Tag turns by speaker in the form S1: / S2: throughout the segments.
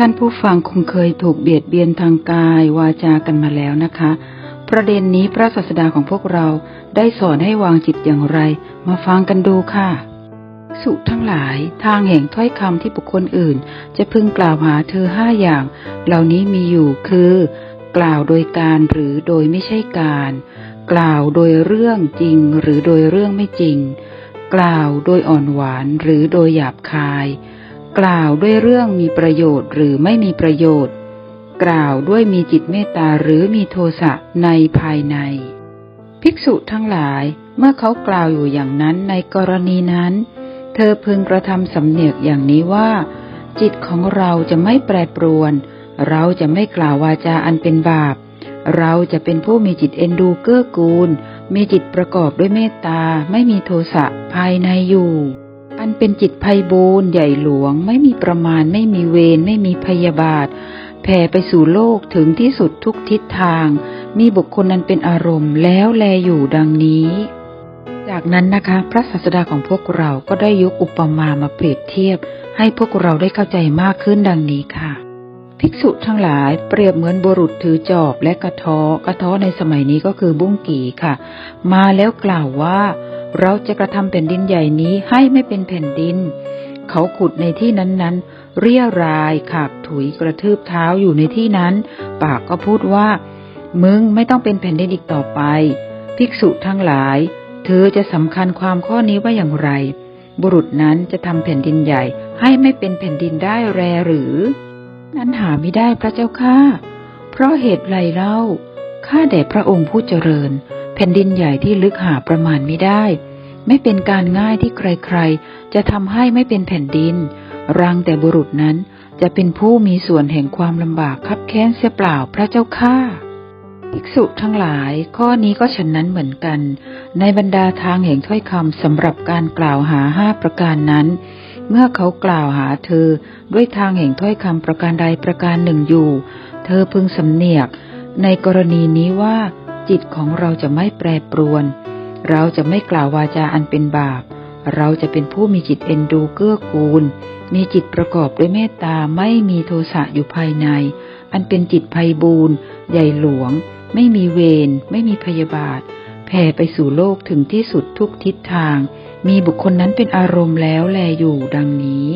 S1: ท่านผู้ฟังคงเคยถูกเบียดเบียนทางกายวาจากันมาแล้วนะคะ ประเด็นนี้พระศาสดาของพวกเราได้สอนให้วางจิตอย่างไร มาฟังกันดูค่ะ สุทั้งหลายทางแห่งถ้อยคำที่บุคคลอื่น จะพึงกล่าวหาเธอห้าอย่าง เหล่านี้มีอยู่คือ กล่าวโดยการหรือโดยไม่ใช่การ กล่าวโดยเรื่องจริงหรือโดยเรื่องไม่จริง กล่าวโดยอ่อนหวานหรือโดยหยาบคาย กล่าวด้วยเรื่องมีประโยชน์หรือไม่มีประโยชน์ กล่าวด้วยมีจิตเมตตาหรือมีโทสะในภายใน ภิกษุทั้งหลายเมื่อเขากล่าวอยู่อย่างนั้นในกรณีนั้น เธอพึงกระทำสำเนียกอย่างนี้ว่า จิตของเราจะไม่แปรปรวน เราจะไม่กล่าววาจาอันเป็นบาป เราจะเป็นผู้มีจิตเอ็นดูเกื้อกูล มีจิตประกอบด้วยเมตตาไม่มีโทสะภายในอยู่ อันเป็นจิตภัยบูนใหญ่หลวง ไม่มีประมาณ ไม่มีเวรไม่มีพยาบาท แผ่ไปสู่โลกถึงที่สุดทุกทิศทาง มีบุคคลนั้นเป็นอารมณ์แล้วแลอยู่ดังนี้ จากนั้นนะคะ พระศาสดาของพวกเราก็ได้ยกอุปมามาเปรียบเทียบ ให้พวกเราได้เข้าใจมากขึ้นดังนี้ค่ะภิกษุทั้งหลายเปรียบเหมือนบุรุษถือจอบและกระท้อกระท้อในสมัยนี้ก็คือบุ้งกี่ค่ะ มาแล้วกล่าวว่า เราจะกระทำแผ่นดินใหญ่นี้ให้ไม่เป็นแผ่นดิน เขาขุดในที่นั้นๆ เรียรายขากถุยกระทืบเท้าอยู่ในที่นั้น ปากก็พูดว่า มึงไม่ต้องเป็นแผ่นดินอีกต่อไป ภิกษุทั้งหลาย เธอจะสำคัญความข้อนี้ว่าอย่างไร บุรุษนั้นจะทำแผ่นดินใหญ่ให้ไม่เป็นแผ่นดินได้แรหรือ นั้นหาไม่ได้พระเจ้าข้าเพราะเหตุไรเล่าข้าแด่พระองค์ผู้เจริญ แผ่นดินใหญ่ที่ลึกหาประมาณไม่ได้ ไม่เป็นการง่ายที่ใครๆ จะทำให้ไม่เป็นแผ่นดิน รังแต่บุรุษนั้นจะเป็นผู้มีส่วนแห่งความลำบากคับแค้นเสียเปล่าพระเจ้าข้าภิกษุทั้งหลาย ข้อนี้ก็ฉันนั้นเหมือนกัน ในบรรดาทางแห่งถ้อยคำสำหรับการกล่าวหาห้าประการนั้น เมื่อเขากล่าวหาเธอด้วยทางแห่งถ้อยคำประการใดประการหนึ่งอยู่ เธอพึงสำเนียก ในกรณีนี้ว่า จิตของเราจะไม่แปรปรวน เราจะไม่กล่าววาจาอันเป็นบาป เราจะเป็นผู้มีจิตเอ็นดูเกื้อกูล มีจิตประกอบด้วยเมตตาไม่มีโทสะอยู่ภายใน อันเป็นจิตภัยบูนใหญ่หลวง ไม่มีเวร ไม่มีพยาบาท แผ่ไปสู่โลกถึงที่สุดทุกทิศทาง มีบุคคลนั้นเป็นอารมณ์แล้วแลอยู่ดังนี้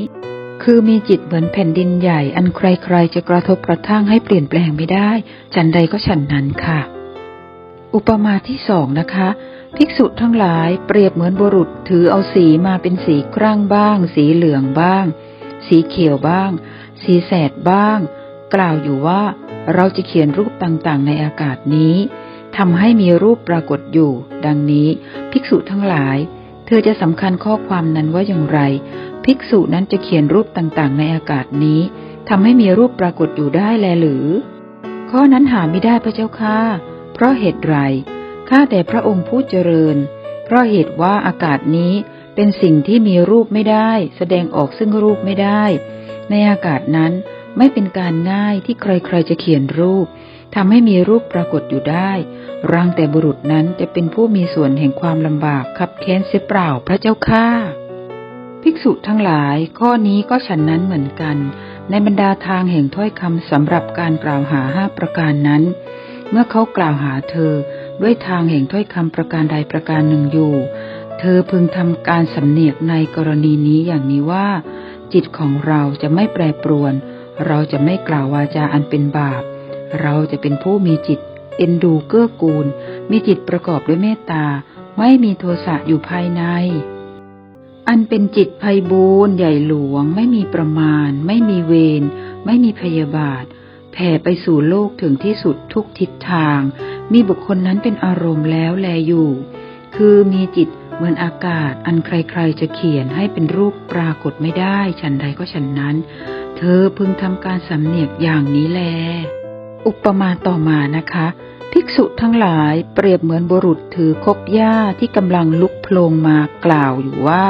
S1: คือมีจิตเหมือนแผ่นดินใหญ่ อันใครๆจะกระทบกระทั่งให้เปลี่ยนแปลงไม่ได้ ฉันใดก็ฉันนั้นค่ะ อุปมาที่สองนะคะ ภิกษุทั้งหลายเปรียบเหมือนบุรุษถือเอาสีมาเป็นสีครั่งบ้าง สีเหลืองบ้าง สีเขียวบ้าง สีแสดบ้าง กล่าวอยู่ว่าเราจะเขียนรูปต่างๆ ในอากาศนี้ทำให้มีรูปปรากฏอยู่ ดังนี้ ภิกษุทั้งหลาย เธอจะสำคัญข้อความนั้นว่าอย่างไร ภิกษุนั้นจะเขียนรูปต่างๆ ในอากาศนี้ทำให้มีรูปปรากฏอยู่ได้แลหรือ ข้อนั้นหาไม่ได้พระเจ้าค่ะเพราะเหตุไร ข้าแต่พระองค์ผู้เจริญ เพราะเหตุว่าอากาศนี้เป็นสิ่งที่มีรูปไม่ได้ แสดงออกซึ่งรูปไม่ได้ ในอากาศนั้นไม่เป็นการง่ายที่ใครๆจะเขียนรูปทำให้มีรูปปรากฏอยู่ได้รังแต่บุรุษนั้นจะเป็นผู้มีส่วนแห่งความลำบากขับแค้นเสียเปล่าพระเจ้าข้าภิกษุทั้งหลาย ข้อนี้ก็ฉันนั้นเหมือนกัน ในบรรดาทางแห่งถ้อยคำสำหรับการกล่าวหาห้าประการนั้น เมื่อเขากล่าวหาเธอ ด้วยทางแห่งถ้อยคำประการใดประการหนึ่งอยู่ เธอพึงทำการสำเนียกในกรณีนี้อย่างนี้ว่า จิตของเราจะไม่แปรปรวน เราจะไม่กล่าววาจาอันเป็นบาป เราจะเป็นผู้มีจิต เอ็นดูเกื้อกูล มีจิตประกอบด้วยเมตตา ไม่มีโทสะอยู่ภายใน อันเป็นจิตภัยบูนใหญ่หลวง ไม่มีประมาณ ไม่มีเวรไม่มีพยาบาท แผ่ไปสู่โลกถึงที่สุดทุกทิศทาง มีบุคคลนั้นเป็นอารมณ์แล้วแลอยู่ คือมีจิตเหมือนอากาศอันใครๆจะเขียนให้เป็นรูปปรากฏไม่ได้ ฉันใดก็ฉันนั้น เธอพึงทำการสำเนียกอย่างนี้แล อุปมาต่อมานะคะ ภิกษุทั้งหลายเปรียบเหมือนบุรุษถือคบหญ้าที่กำลังลุกโพลงมากล่าวอยู่ว่า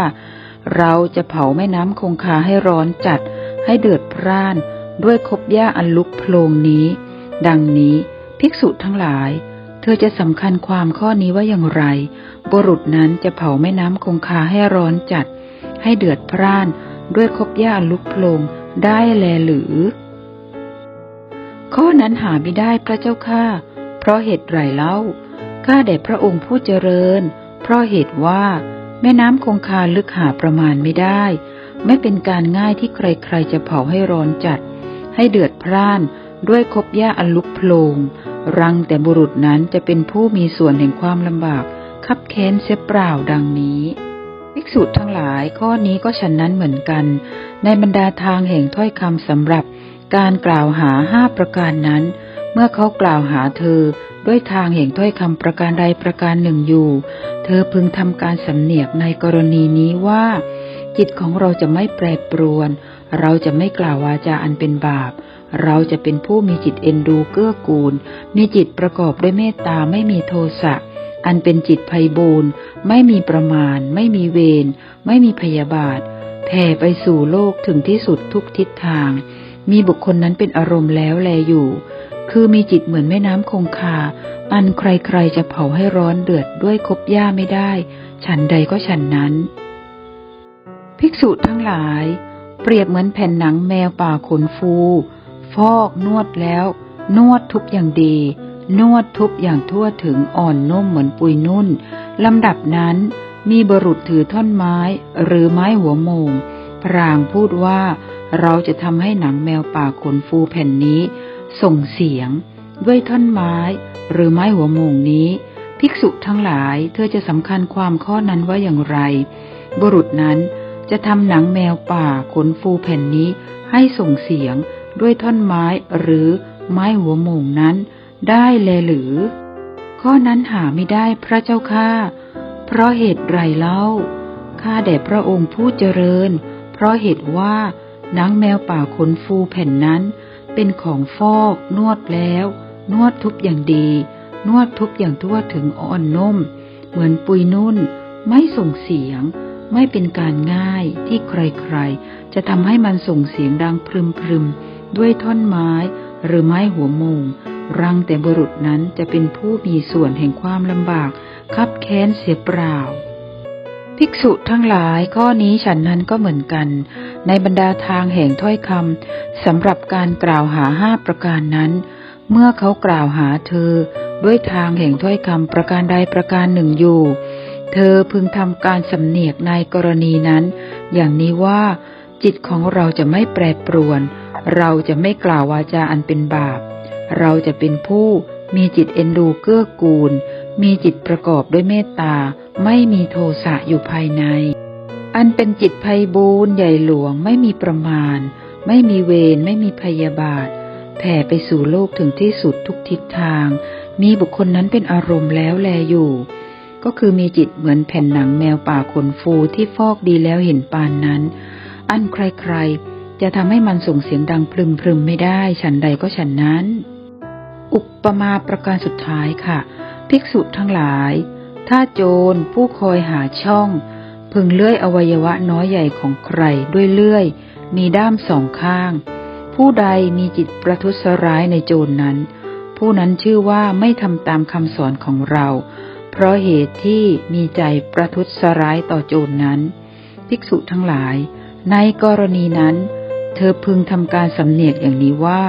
S1: เราจะเผาแม่น้ำคงคาให้ร้อนจัดให้เดือดพร่าน ด้วยคบหญ้าอันลุกโพลงนี้ ดังนี้ภิกษุทั้งหลาย เธอจะสำคัญความข้อนี้ว่าอย่างไร บุรุษนั้นจะเผาแม่น้ำคงคาให้ร้อนจัด ให้เดือดพร่าน ด้วยคบหญ้าอันลุกโพลงได้แลหรือ ข้อนั้นหาไม่ได้พระเจ้าข้าเพราะเหตุไรเล่าข้าแด่พระองค์ผู้เจริญ เพราะเหตุว่า แม่น้ำคงคาลึกหาประมาณไม่ได้ ไม่เป็นการง่ายที่ใครๆจะเผาให้ร้อนจัด ให้เดือดพร่านด้วยคบหญ้าอันลุกโพลง รังแต่บุรุษนั้นจะเป็นผู้มีส่วนแห่งความลำบาก คับแค้นเสียเปล่าดังนี้ภิกษุทั้งหลายข้อนี้ก็ฉันนั้นเหมือนกัน ในบรรดาทางแห่งถ้อยคำสำหรับการกล่าวหาห้าประการนั้น เมื่อเขากล่าวหาเธอ ด้วยทางแห่งถ้อยคำประการใดประการหนึ่งอยู่ เธอพึงทำการสำเนียกในกรณีนี้ว่า จิตของเราจะไม่แปรปรวน เราจะไม่กล่าววาจาอันเป็นบาป เราจะเป็นผู้มีจิตเอ็นดูเกื้อกูล มีจิตประกอบด้วยเมตตาไม่มีโทสะ อันเป็นจิตไพบูรณ์ไม่มีประมาณ ไม่มีเวร ไม่มีพยาบาท แผ่ไปสู่โลกถึงที่สุดทุกทิศทาง มีบุคคลนั้นเป็นอารมณ์แล้วแลอยู่ คือมีจิตเหมือนแม่น้ำคงคา อันใครๆจะเผาให้ร้อนเดือดด้วยคบหญ้าไม่ได้ ฉันใดก็ฉันนั้น ภิกษุทั้งหลาย เปรียบเหมือนแผ่นหนังแมวป่าขนฟู ฟอกนวดแล้ว นวดทุบอย่างดี นวดทุบอย่างทั่วถึงอ่อนนุ่มเหมือนปุยนุ่นลำดับนั้น มีบรุษถือท่อนไม้หรือไม้หัวโมง พรางพูดว่าเราจะทำให้หนังแมวป่าขนฟูแผ่นนี้ ส่งเสียง ด้วยท่อนไม้ หรือไม้หัวโมงนี้ ภิกษุทั้งหลายเธอจะสำคัญความข้อนั้นว่าอย่างไร บุรุษนั้น จะทำหนังแมวป่าขนฟูแผ่นนี้ให้ส่งเสียงด้วยท่อนไม้หรือไม้หัวโมงนั้น ได้แลหรือ ข้อนั้นหาไม่ได้พระเจ้าข้าเพราะเหตุไรเล่าข้าแด่พระองค์ผู้เจริญ เพราะเหตุว่าหนังแมวป่าขนฟูแผ่นนั้น เป็นของฟอกนวดแล้ว นวดทุบอย่างดี นวดทุบอย่างทั่วถึงอ่อนนุ่ม เหมือนปุยนุ่น ไม่ส่งเสียง ไม่เป็นการง่ายที่ใครๆ จะทำให้มันส่งเสียงดังพรึมพรึมๆด้วยท่อนไม้หรือไม้หัวมงรังแต่บุรุษนั้นจะเป็นผู้มีส่วนแห่งความลำบากคับแค้นเสียเปล่า ภิกษุทั้งหลายข้อนี้ฉันนั้นก็เหมือนกัน ในบรรดาทางแห่งถ้อยคำสำหรับการกล่าวหาห้าประการนั้น เมื่อเขากล่าวหาเธอ ด้วยทางแห่งถ้อยคำประการใดประการหนึ่งอยู่ เธอพึงทำการสำเนียกในกรณีนั้น อย่างนี้ว่าจิตของเราจะไม่แปรปรวน เราจะไม่กล่าววาจาอันเป็นบาป เราจะเป็นผู้มีจิตเอ็นดูเกื้อกูล มีจิตประกอบด้วยเมตตา ไม่มีโทสะอยู่ภายใน อันเป็นจิตไพบูรณ์ใหญ่หลวงไม่มีประมาณ ไม่มีเวรไม่มีพยาบาท แผ่ไปสู่โลกถึงที่สุดทุกทิศทาง มีบุคคลนั้นเป็นอารมณ์แล้วแลอยู่ ก็คือมีจิตเหมือนแผ่นหนังแมวป่าขนฟูที่ฟอกดีแล้วเห็นปานนั้น อันใครๆ จะทำให้มันส่งเสียงดังพรึมพรึมๆไม่ได้ ฉันใดก็ฉันนั้น อุปมาประการสุดท้ายค่ะ ภิกษุทั้งหลาย ถ้าโจรผู้คอยหาช่อง พึงเลื่อยอวัยวะน้อยใหญ่ของใครด้วยเลื่อย มีด้ามสองข้าง ผู้ใดมีจิตประทุษร้ายในโจรนั้น ผู้นั้นชื่อว่าไม่ทำตามคำสอนของเรา เพราะเหตุที่มีใจประทุษร้ายต่อโจรนั้น ภิกษุทั้งหลาย ในกรณีนั้น เธอพึงทำการสำเนียกอย่างนี้ว่า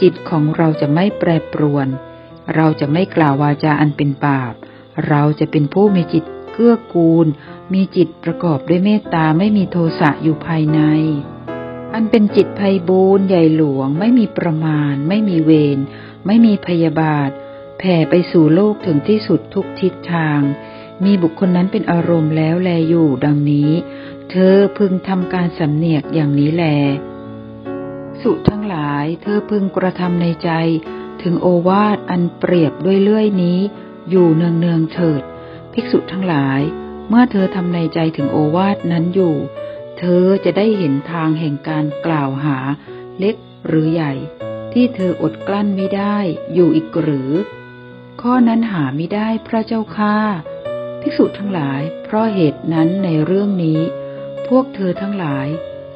S1: จิตของเราจะไม่แปรปรวน เราจะไม่กล่าววาจาอันเป็นบาป เราจะเป็นผู้มีจิตเกื้อกูล มีจิตประกอบด้วยเมตตาไม่มีโทสะอยู่ภายใน อันเป็นจิตไพบูรณ์ใหญ่หลวง ไม่มีประมาณ ไม่มีเวรไม่มีพยาบาท แผ่ไปสู่โลกถึงที่สุดทุกทิศทาง มีบุคคลนั้นเป็นอารมณ์แล้วแลอยู่ดังนี้ เธอพึงทำการสำเนียกอย่างนี้แล สุทั้งหลาย เธอพึงกระทำในใจ ถึงโอวาทอันเปรียบด้วยเลื่อยนี้ อยู่เนืองเนืองเถิด ภิกษุทั้งหลาย เมื่อเธอทำในใจถึงโอวาทนั้นอยู่ เธอจะได้เห็นทางแห่งการกล่าวหาเล็กหรือใหญ่ที่เธออดกลั้นไม่ได้อยู่อีกหรือ ข้อนั้นหาไม่ได้พระเจ้าค่าภิกษุทั้งหลาย เพราะเหตุนั้นในเรื่องนี้ พวกเธอทั้งหลาย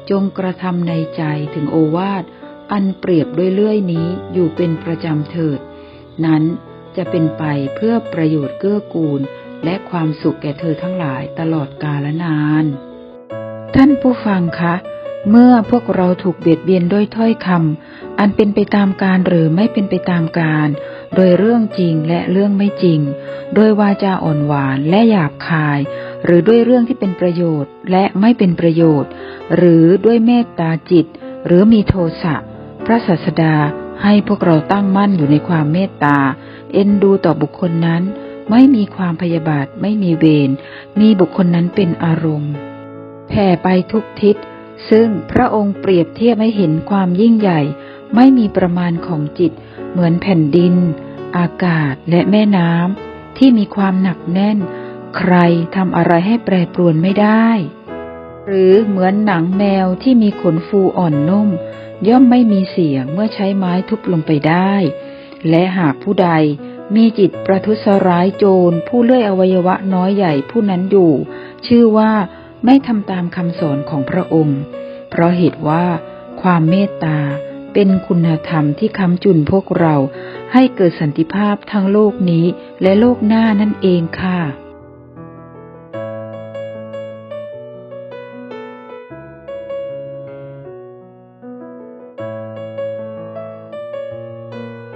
S1: จงกระทำในใจถึงโอวาท อันเปรียบด้วยเลื่อยนี้อยู่เป็นประจำเถิด นั้นจะเป็นไปเพื่อประโยชน์เกื้อกูล และความสุขแก่เธอทั้งหลายตลอดกาลนาน ท่านผู้ฟังคะ เมื่อพวกเราถูกเบียดเบียนด้วยถ้อยคำอันเป็นไปตามการหรือไม่เป็นไปตามการ โดยเรื่องจริงและเรื่องไม่จริง โดยวาจาอ่อนหวานและหยาบคาย หรือด้วยเรื่องที่เป็นประโยชน์และไม่เป็นประโยชน์ หรือด้วยเมตตาจิต หรือมีโทสะพระศาสดาให้พวกเราตั้งมั่นอยู่ในความเมตตา เอ็นดูต่อบุคคลนั้น ไม่มีความพยาบาทไม่มีเวรมีบุคคลนั้นเป็นอารมณ์แผ่ไปทุกทิศซึ่งพระองค์เปรียบเทียบให้เห็นความยิ่งใหญ่ ไม่มีประมาณของจิต เหมือนแผ่นดิน อากาศและแม่น้ำที่มีความหนักแน่น ใครทำอะไรให้แปรปรวนไม่ได้ หรือเหมือนหนังแมวที่มีขนฟูอ่อนนุ่ม ย่อมไม่มีเสียงเมื่อใช้ไม้ทุบลงไปได้ และหากผู้ใดมีจิตประทุษร้ายโจรผู้เลื่อยอวัยวะน้อยใหญ่ผู้นั้นอยู่ ชื่อว่าไม่ทำตามคำสอนของพระองค์ เพราะเหตุว่าความเมตตา เป็นคุณธรรมที่ค้ำจุนพวกเราให้เกิดสันติภาพทั้งโลกนี้และโลกหน้านั่นเองค่ะ